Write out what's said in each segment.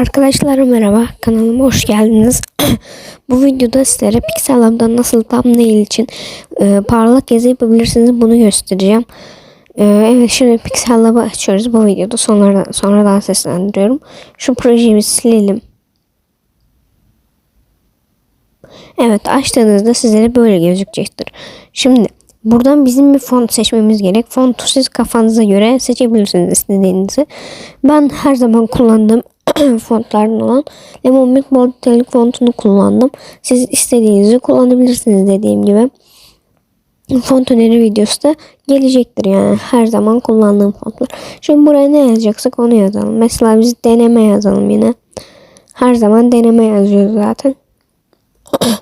Arkadaşlar merhaba kanalıma hoş geldiniz. Bu videoda sizlere Pixel Lab'da nasıl thumbnail için e, parlak yazı yapabilirsiniz bunu göstereceğim. E, evet şimdi Pixel Lab'ı açıyoruz bu videoda sonradan, sonradan seslendiriyorum. Şu projeyi silelim. Evet açtığınızda sizlere böyle gözükecektir. Şimdi buradan bizim bir font seçmemiz gerek. Fontu siz kafanıza göre seçebilirsiniz istediğinizi. Ben her zaman kullandığım fontlardan olan Lemon Milk Bolditalik fontunu kullandım. Siz istediğinizi kullanabilirsiniz dediğim gibi. Font öneri videosu da gelecektir yani her zaman kullandığım fontlar. Şimdi buraya ne yazacaksak onu yazalım. Mesela biz deneme yazalım yine. Her zaman deneme yazıyoruz zaten.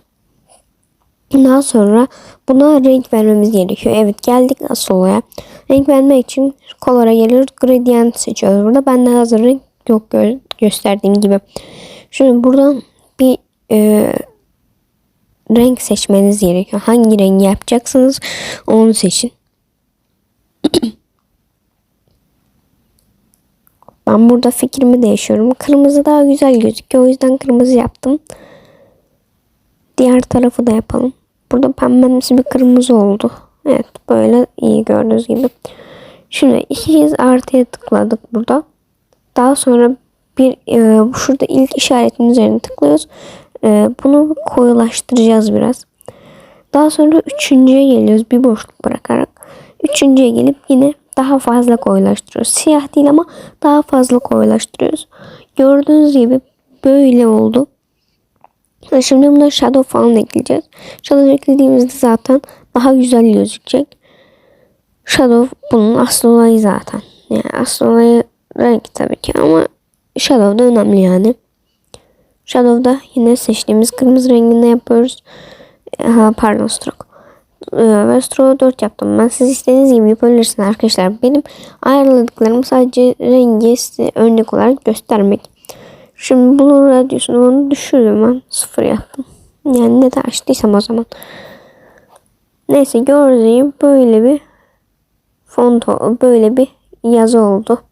Daha sonra buna renk vermemiz gerekiyor. Evet geldik asıl olaya. Renk vermek için color'a gelir gradient seçiyoruz. Burada ben de hazır renk yok gösterdiğim gibi. Şimdi buradan bir e, renk seçmeniz gerekiyor. Hangi rengi yapacaksınız onu seçin. ben burada fikrimi değişiyorum. Kırmızı daha güzel gözüküyor. O yüzden kırmızı yaptım. Diğer tarafı da yapalım. Burada pembemsi bir kırmızı oldu. Evet böyle iyi gördüğünüz gibi. Şimdi iki kez artıya tıkladık burada. Daha sonra bir e, şurada ilk işaretin üzerine tıklıyoruz. E, bunu koyulaştıracağız biraz. Daha sonra üçüncüye geliyoruz bir boşluk bırakarak. Üçüncüye gelip yine daha fazla koyulaştırıyoruz. Siyah değil ama daha fazla koyulaştırıyoruz. Gördüğünüz gibi böyle oldu. Şimdi buna shadow falan ekleyeceğiz. Shadow eklediğimizde zaten daha güzel gözükecek. Shadow bunun asıl olayı zaten. Yani asıl olayı renk tabii ki ama Shadow da önemli yani. Shadow'da yine seçtiğimiz kırmızı renginde yapıyoruz. Ha, pardon stroke. Ee, ve stroke 4 yaptım ben. Siz istediğiniz gibi yapabilirsiniz arkadaşlar. Benim ayarladıklarım sadece rengi size örnek olarak göstermek. Şimdi bunun radyosunu onu düşürdüm ben. Sıfır yaptım. Yani ne de açtıysam o zaman. Neyse gördüğüm böyle bir font böyle bir yazı oldu.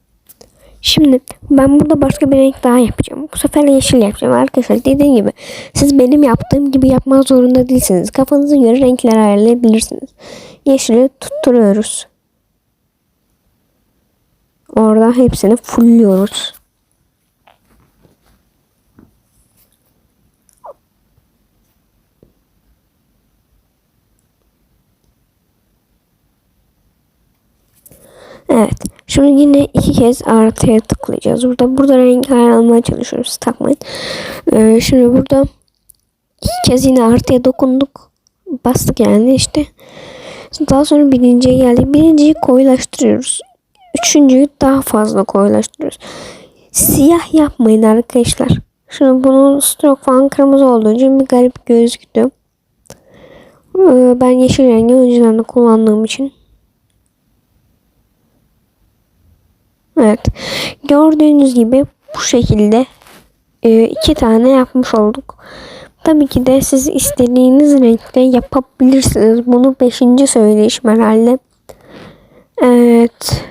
Şimdi ben burada başka bir renk daha yapacağım. Bu sefer yeşil yapacağım arkadaşlar. Dediğim gibi siz benim yaptığım gibi yapmak zorunda değilsiniz. Kafanıza göre renkler ayarlayabilirsiniz. Yeşili tutturuyoruz. Oradan hepsini fullliyoruz. Evet. Şimdi yine iki kez artıya tıklayacağız. Burada burada renk ayarlamaya çalışıyoruz. Takmayın. Ee, şimdi burada iki kez yine artıya dokunduk. Bastık yani işte. Daha sonra birinciye geldik. Birinciyi koyulaştırıyoruz. Üçüncüyü daha fazla koyulaştırıyoruz. Siyah yapmayın arkadaşlar. Şimdi bunun stroke falan kırmızı olduğu için bir garip gözüktü. Ee, ben yeşil rengi önceden de kullandığım için Evet. Gördüğünüz gibi bu şekilde e, iki tane yapmış olduk. Tabii ki de siz istediğiniz renkte yapabilirsiniz. Bunu beşinci söyleyişim herhalde. Evet.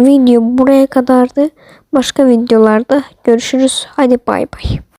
Video buraya kadardı. Başka videolarda görüşürüz. Hadi bay bay.